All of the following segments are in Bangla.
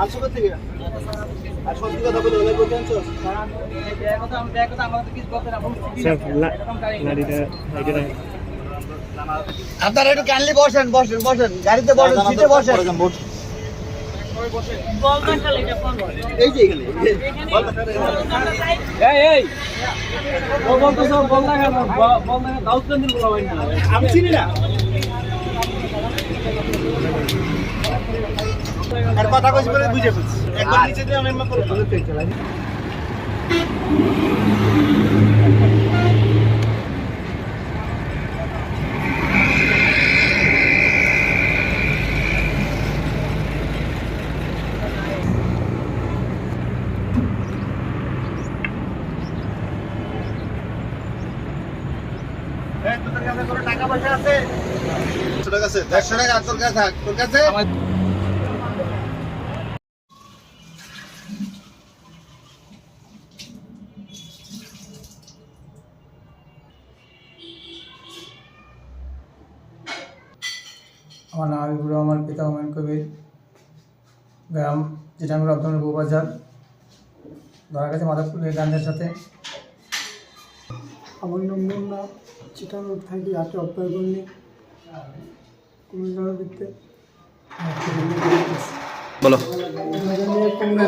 আর সত্যি কথা বলে আছো আপনারা একটু কাইন্ডলি বসেন বসেন বসেন। গাড়িতে বসেন সিটে বসেন। এই যে এখানে আমি চিনি না। আর কথা কইছি বলে বুঝে ফেলছি। একবার নিচে দিয়ে আমি এমন করে ধরে টাকা পয়সা আছে? দেড়শো টাকা আছে। দেড়শো টাকা তোর কাছে থাক। তোর কাছে? আমার নাম হাবিবুর রহমান পিতা হুমায়ুন কবির। গ্রাম জিটাঙ্গুর রপ্তনের বউবাজার ধরা গেছে মাধবপুর গান্ধের সাথে। আমার নম্বর না চিটানোর থাকি হাতে অপায় করলে। কুমিল্লার ভিত্তে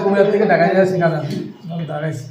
কুমিল্লা থেকে ঢাকা যাওয়া শিখাতাম ধরা গেছে